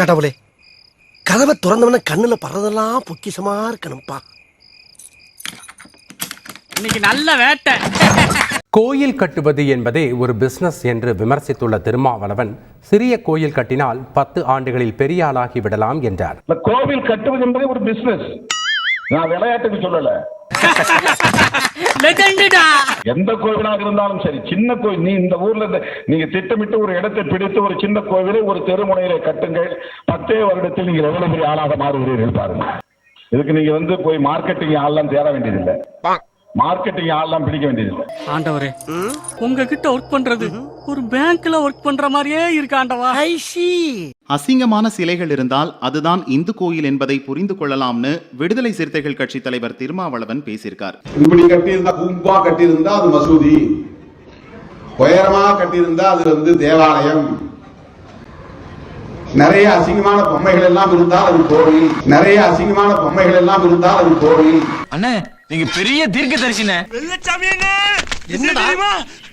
கடவுளே. கதவை திறந்தவன கண்ணுல படுறதெல்லாம் பொக்கிஷமா இருக்கணும்ப்பா இன்னைக்கு நல்ல வேட்டை. கோயில் கட்டுவது என்பதே ஒரு பிசினஸ் என்று விமர்சித்துள்ள திருமாவளவன் சிறிய கோயில் கட்டினால் பத்து ஆண்டுகளில் பெரிய ஆளாகி விடலாம் என்றார். கோவில் கட்டுவது என்பதே ஒரு பிசினஸ் நான் விளையாட்டுக்கு சொல்லல. எந்த கோவிலாக இருந்தாலும் சரி சின்ன கோவில் நீ இந்த ஊர்ல நீங்க திட்டமிட்டு ஒரு இடத்தை பிடித்து ஒரு சின்ன கோவிலை ஒரு தெருமுனையில கட்டுங்கள். பத்தே வருடத்தில் நீங்கள் எவ்வளவு பெரிய ஆளாக மாறுகிறீர்கள் பாருங்க. இதுக்கு நீங்க வந்து போய் மார்க்கெட்டிங் ஆள்லாம் தேட வேண்டியதில்லை. மார்க்கெட்டிங் ஆள்லாம் பிடிக்க வேண்டியதில்லை. ஆண்டவரே உங்ககிட்ட ஒர்க் பண்றது ஒரு பேங்க்ல ஒர்க் பண்ற மாதிரியே இருக்கு ஆண்டவா. ஐசி அசிங்கமான சிலைகள் இருந்தால் அதுதான் இந்து கோயில் என்பதை புரிந்து கொள்ளலாம்னு விடுதலை சிறுத்தைகள் கட்சி தலைவர் திருமாவளவன் பேசியிருக்கார். இப்படி கட்டியிருந்தா கும்பா கட்டியிருந்தா அது மசூதி. உயரமா கட்டியிருந்தா அது வந்து தேவாலயம். நிறைய அசிங்கமான பொம்மைகள் எல்லாம் இருந்தால் அது கோவில். நிறைய அசிங்கமான பொம்மைகள் எல்லாம் இருந்தால் அது கோவில். அண்ணே நீங்க பெரிய தீர்க்க தரிசின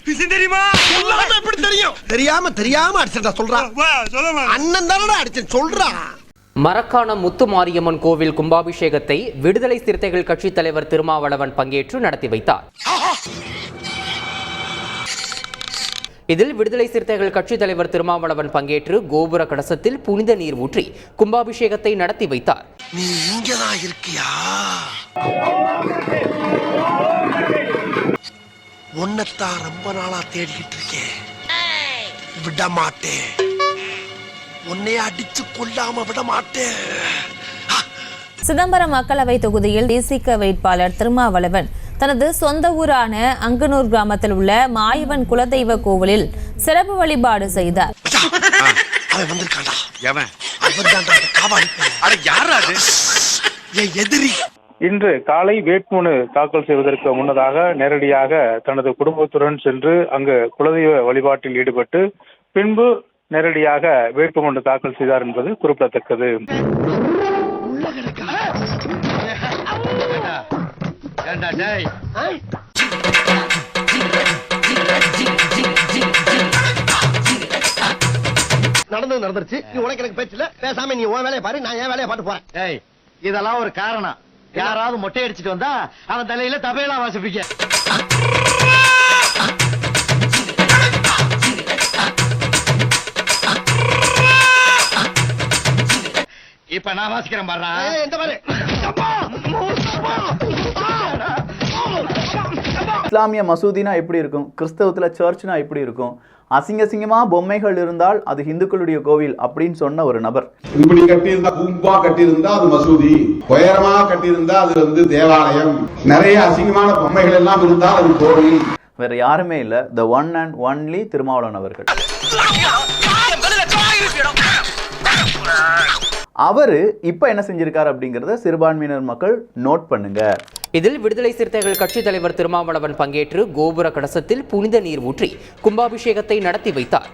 என்னடா தெரியுமா? சொல்லாம எப்படி தெரியும்? தெரியாம தெரியாம அடிச்சா சொல்றான் அண்ணன் தானடா அடிச்சேன் சொல்றா. மரக்காணம் முத்து மாரியம்மன் கோவில் கும்பாபிஷேகத்தை விடுதலை சிறுத்தைகள் கட்சித் தலைவர் திருமாவளவன் பங்கேற்று நடத்தி வைத்தார். இதில் விடுதலை சிறுத்தைகள் கட்சித் தலைவர் திருமாவளவன் பங்கேற்று கோபுர கலசத்தில் புனித நீர் ஊற்றி கும்பாபிஷேகத்தை நடத்தி வைத்தார். நீ இங்கதான் இருக்கியா? உன்னைத்தான் ரொம்ப நாளா தேடிக்கிட்டு இருக்கேன். விட மாட்டேன் உன்னைய அடிச்சு கொல்லாம விட மாட்டேன் சிதம்பரம் மக்களவை தொகுதியில் தேசிக வேட்பாளர் திருமாவளவன் தனது சொந்த ஊரான அங்கனூர் கிராமத்தில் உள்ள மாயவன் குலதெய்வ கோவிலில் சிறப்பு வழிபாடு செய்தார். எதிரி. இன்று காலை வேட்புமனு தாக்கல் செய்வதற்கு முன்னதாக நேரடியாக தனது குடும்பத்துடன் சென்று அங்கு குலதெய்வ வழிபாட்டில் ஈடுபட்டு பின்பு நேரடியாக வேட்புமனு தாக்கல் செய்தார் என்பது குறிப்பிடத்தக்கது. நடந்தது நடந்துருச்சு. நீ உனக்கு எனக்கு பேச்சு இல்ல. பேசாம நீ உன் வேலையை பாரு. நான் என் வேலையை பாட்டு போறேன். ஏய் இதெல்லாம் ஒரு காரணம். யாராவது மொட்டை அடிச்சிட்டு வந்தா அவன் தலையில தபையெல்லாம் வாசிப்பீங்க இப்ப நான் வாசிக்கிறேன் ஏய், இந்த பாரு இஸ்லாமிய மசூதினா எப்படி இருக்கும்? கிறிஸ்தவத்தில் சர்ச்னா எப்படி இருக்கும்? அசிங்க அசிங்கமா பொம்மைகள் இருந்தால் அது இந்துக்களுடைய கோவில் அப்படின்னு சொன்ன ஒரு நபர். இப்படி கட்டியிருந்தா கும்பா கட்டியிருந்தா அது மசூதி. உயரமா கட்டியிருந்தா அது வந்து தேவாலயம். நிறைய அசிங்கமான பொம்மைகள் எல்லாம் இருந்தால் அது கோவில். வேற யாருமே இல்ல. The one and only Thirumavalavan அவர்கள். அவரு இப்ப என்ன செஞ்சிருக்காரு அப்படிங்கறத சிறுபான்மையினர் மக்கள் நோட் பண்ணுங்க. இதில் விடுதலை சிறுத்தைகள் கட்சித் தலைவர் திருமாவளவன் பங்கேற்று கோபுர கலசத்தில் புனித நீர் ஊற்றி கும்பாபிஷேகத்தை நடத்தி வைத்தார்.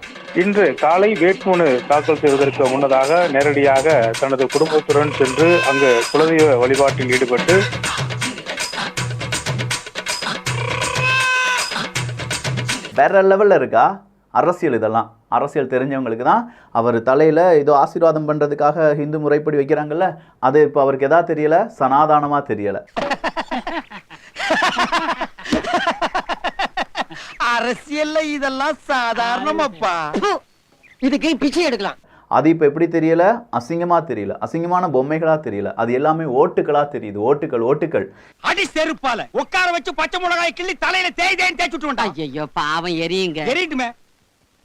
இன்று காலை வேட்புமனு தாக்கல் செய்வதற்கு முன்னதாக நேரடியாக தனது குடும்பத்துடன் சென்று அங்கு குலதெய்வ வழிபாட்டில் ஈடுபட்டு வேற லெவல்ல இருக்கா? அரசியல் இதெல்லாம். அரசியல் தெரிஞ்சவங்களுக்கு தான் அவர் தலையில ஏதோ ஆசீர்வாதம் பண்றதுக்காக ஹிந்து முறைப்படி வைக்கிறாங்கல்ல அது இப்போ அவருக்கு எதா தெரியல? சனாதானமா தெரியல. அரசியல்ல இதெல்லாம் சாதாரணமாப்பா. இதுக்கு பிச்சை எடுக்கலாம்? அது இப்போ எப்படி தெரியல? அசிங்கமா தெரியல. அசிங்கமான பொம்மைகளா தெரியல. அது எல்லாமே ஓட்டுகளா தெரியுது. ஓட்டுகள் ஓட்டுகள். அடி செருப்பால. உட்கார வச்சு பச்சை மிளகாய் கிள்ளி தலையில தேய் தேய்ன்னு தேய்ச்சு விட்டு ஐயோ பாவம் எரியுங்க. எரியட்டுமே.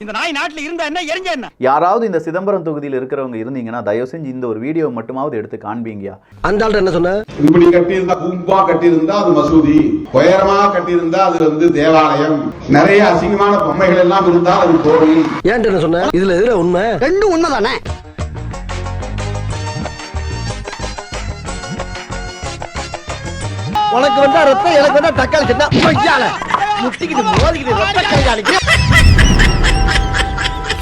இந்த நாய் நாட்டுல இருந்தா என்ன எரிஞ்ச என்ன? யாராவது இந்த சிதம்பரம் தொகுதியில் இருக்கிறவங்க இருந்தீங்கன்னா தயவு செஞ்சு இந்த ஒரு வீடியோ மட்டுமாவது எடுத்து காண்பீங்கயா அந்த என்ன சொன்ன? இப்படி கட்டியிருந்தா கும்பா கட்டியிருந்தா அது மசூதி. உயரமா கட்டியிருந்தா அது வந்து தேவாலயம். நிறைய அசிங்கமான பொம்மைகள் எல்லாம் இருந்தால் அது கோவில் ஏன்ட்டு என்ன சொன்ன? இதுல எதுல உண்மை? ரெண்டும் உண்மைதானே? உனக்கு வந்தா ரத்தம் எனக்கு வந்தா தக்காளி பொய்யால முட்டிக்கிட்டு மோதிக்கிட்டு ரத்த கைகாலிக்கு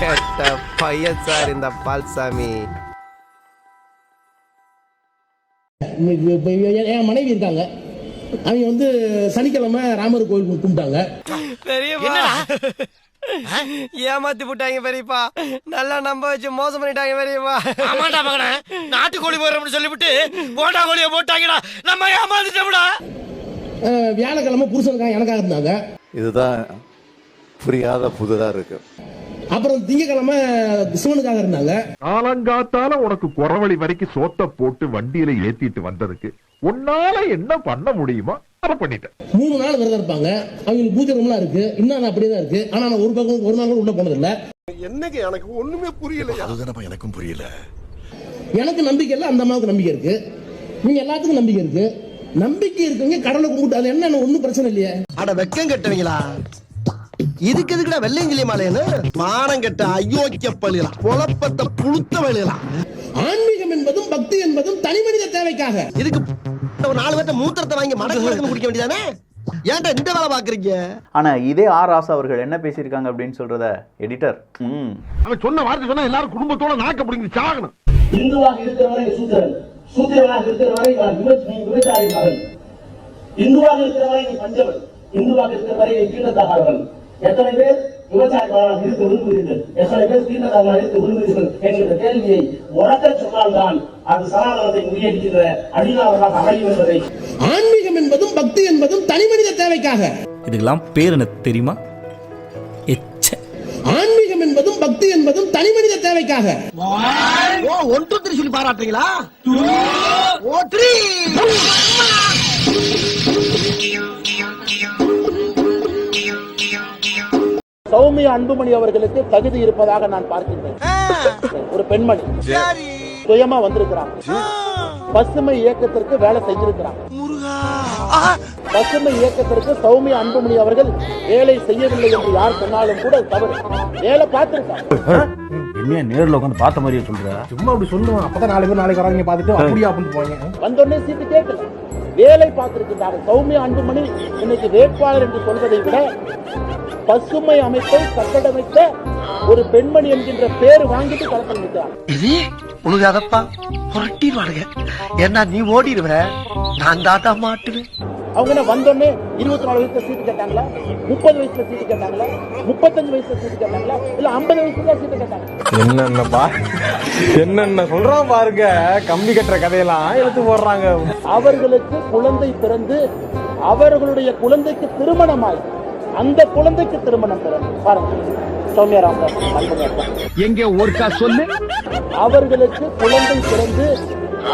கெட்ட பையன் சார் இந்த பால்சாமி என் மனைவி இருக்காங்க அவங்க வந்து சனிக்கிழமை ராமர் கோயில் கும்பிட்டாங்க ஏமாத்தி போட்டாங்க பெரியப்பா. நல்லா நம்ப வச்சு மோசம் பண்ணிட்டாங்க பெரியப்பா. ஆமாடா மகனே. நாட்டுக்கோழி போறோம்னு சொல்லிவிட்டு போட்டா கோழியை போட்டாங்கடா. நம்ம ஏமாந்துட்டோம்டா வியாழக்கிழமை புருஷனுக்காக எனக்காக இருந்தாங்க. இதுதான் புரியாத புதுதா இருக்கு. அப்புறம் திங்கக்கிழமை சிவனுக்காக இருந்தாங்க. காலங்காத்தால உனக்கு குறவழி வரைக்கும் சோத்த போட்டு வண்டியில ஏத்திட்டு வந்ததுக்கு உன்னால என்ன பண்ண முடியுமோ மூணு நாள் விரதம் இருப்பாங்க. அவங்களுக்கு பூஜை ரூம்லாம் இருக்கு. இன்னும் நான் அப்படியே தான் இருக்கு. ஆனா நான் ஒரு பக்கம் ஒரு நாள் கூட உள்ள போனது இல்ல என்னங்க எனக்கு ஒண்ணுமே புரியல அதுதானப்பா எனக்கும் புரியல. எனக்கு நம்பிக்கை இல்லை அந்த அம்மாவுக்கு நம்பிக்கை இருக்கு. நீங்க எல்லாத்துக்கும் நம்பிக்கை இருக்கு. நம்பிக்கை இருக்குங்க கடலை கும்பிட்டு அது என்ன ஒன்றும் பிரச்சனை இல்லையே. அட வெக்கம் கெட்டவங்களா? இதுக்கு எதுக்குடா வெள்ளையங்கிலி மாலையன்னு மானம் கெட்ட அயோக்கிய பள்ளிகளா குழப்பத்தை புழுத்த வழிகளா ஆன்மீகம் என்பதும் பக்தி என்பதும் தனி மனித தேவைக்காக. இதுக்கு ஒரு நாலு பேர்ட்ட மூத்திரத்தை வாங்கி மடக்கு மடக்கு குடிக்க வேண்டியதானே? ஏன்டா இந்த வேலை பாக்குறீங்க? ஆனா இதே ஆர் ராசா அவர்கள் என்ன பேசியிருக்காங்க அப்படின்னு சொல்றத எடிட்டர் ம். அவன் சொன்ன வார்த்தை சொன்னா எல்லாரும் குடும்பத்தோட நாக்க பிடிங்கி சாகணும். இந்துவாக இருக்கிற வரை சூத்திரன். சூத்திரனாக இருக்கிற வரை விபச்சாரி மகன். இந்துவாக இருக்கிற வரை பஞ்சவன். இந்துவாக இருக்கிற வரை நீ கீழத்தகாதவன் எத்தனை பேர் விவசாயக்காரராக இருக்க விரும்புகிறீர்கள் எத்தனை பேர் தீண்டக்காரராக இருக்க விரும்புகிறீர்கள் என்கிற கேள்வியை உறக்க சொன்னால்தான் அது சனாதனத்தை முறியடிக்கின்ற அடிநாதமாக அமையும் என்பதை. ஆன்மீகம் என்பதும் பக்தி என்பதும் தனி மனித தேவைக்காக. இதுக்கெல்லாம் பேர் என்ன தெரியுமா? எச்ச. ஆன்மீகம் என்பதும் பக்தி என்பதும் தனி மனித தேவைக்காக. ஓ ஒன் டூ த்ரீ சொல்லி பாராட்டுறீங்களா? ஓ த்ரீ சௌமியா அன்புமணி அவர்களுக்கு தகுதி இருப்பதாக நான் பார்க்கின்றேன். ஒரு பெண்மணி. சுயமா வந்திருக்கிறாங்க பசுமை இயக்கத்திற்கு வேலை செஞ்சிருக்கிறாங்க பசுமை இயக்கத்திற்கு சௌமியா அன்புமணி அவர்கள் வேலை செய்யவில்லை என்று யார் சொன்னாலும் கூட தவறு. வேலை பார்த்திருக்காங்க என்ன நேர்ல உட்காந்து பார்த்த மாதிரியே சொல்ற? சும்மா அப்படி சொல்லுவான். அப்பதான் நாலு பேர் நாளைக்கு வராங்க பார்த்துட்டு அப்படியா அப்படின்னு போவாங்க வந்தோடனே சீட்டு கேட்கல. வேலை பார்த்திருக்கின்றார்கள். சௌமியா அன்புமணி இன்னைக்கு வேட்பாளர் என்று சொல்வதை விட பசுமை அமைப்பை கட்டடமைத்த ஒரு பெண்மணி என்கின்ற பேர் வாங்கிட்டு களத்தில் நிற்கிறார். இது உனக்கு அதப்பா புரட்டிடுவானுங்க ஏன்னா நீ ஓடிடுவ. நான் தாத்தா மாட்டுவேன். அவங்க என்ன வந்தோடனே இருபத்தி நாலு வயசுல சீட்டு கேட்டாங்களா? முப்பது வயசுல சீட்டு கேட்டாங்களா? முப்பத்தஞ்சு வயசுல சீட்டு கேட்டாங்களா? இல்ல ஐம்பது வயசுல தான் சீட்டு கேட்டாங்க என்னென்னப்பா? என்னென்ன சொல்றான் பாருங்க. கம்பி கட்டுற கதையெல்லாம் எடுத்து போடுறாங்க. அவர்களுக்கு குழந்தை பிறந்து அவர்களுடைய குழந்தைக்கு திருமணமாய். அந்த குழந்தைக்கு திருமணம் பிறந்து பாருங்க சௌமியா ராமதாஸ் அன்புங்க அப்பா. எங்க ஒருக்கா சொல்லு அவர்களுக்கு குழந்தை பிறந்து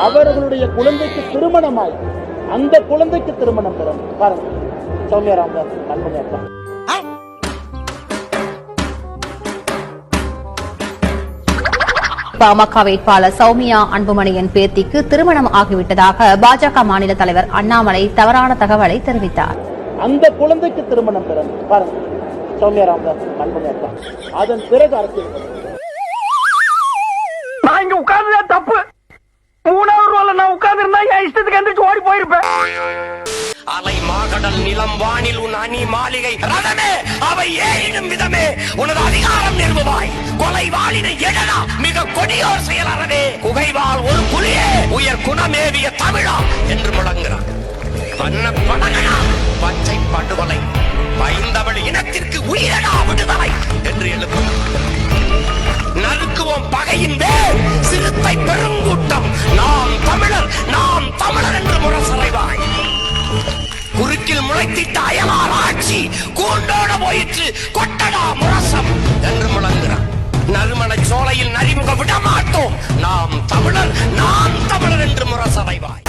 அவர்களுடைய குழந்தைக்கு திருமணமாய் அந்த குழந்தைக்கு திருமணம் பிறந்து பாருங்க சௌமியா ராமதாஸ். பாமக வேட்பாளர் சௌமியா அன்புமணியின் பேத்திக்கு திருமணம் ஆகிவிட்டதாக பாஜக மாநில தலைவர் அண்ணாமலை தவறான தகவலை தெரிவித்தார் அந்த குழந்தைக்கு திருமணம் பிறந்து பாருங்க. சௌமியா ராமதாஸ் அப்பா. அதன் பிறகு அரசியல் நான் இங்க உட்கார்ந்ததே தப்பு? மூணாவது ரோல நான் உட்கார்ந்து இருந்தா என் இஷ்டத்துக்கு எந்திரிச்சு ஓடி போயிருப்பேன். அலை மாகடல் நிலம் வானில் உன் அணி மாளிகை ரதமே அவை ஏறிடும் விதமே. உனது அதிகாரம் நிறுவுவாய். கொலை வாளினை எழலா. மிக கொடியோர் செயலறவே குகைவாள் ஒரு புலியே உயர் குணமேவிய தமிழா என்று முழங்குகிறார். பண்ண படகனா பச்சை படுவலை பைந்தமிழ் இனத்திற்கு உயிரடா விடுதலை என்று எழுப்பும். நறுக்குவோம் பகையின் வேர். சிறுத்தை பெருங்கூட்டம். நாம் தமிழர் நாம் தமிழர் என்று முரசறைவாய். குறுக்கில் முளைத்திட்ட அயலார் ஆட்சி கூண்டோட போயிற்று. கொட்டடா முரசம் என்று முழங்குகிறான் நறுமண சோலையில் நரிமுக விட மாட்டோம் நாம் தமிழர் நாம் தமிழர் என்று முரசறைவாய்.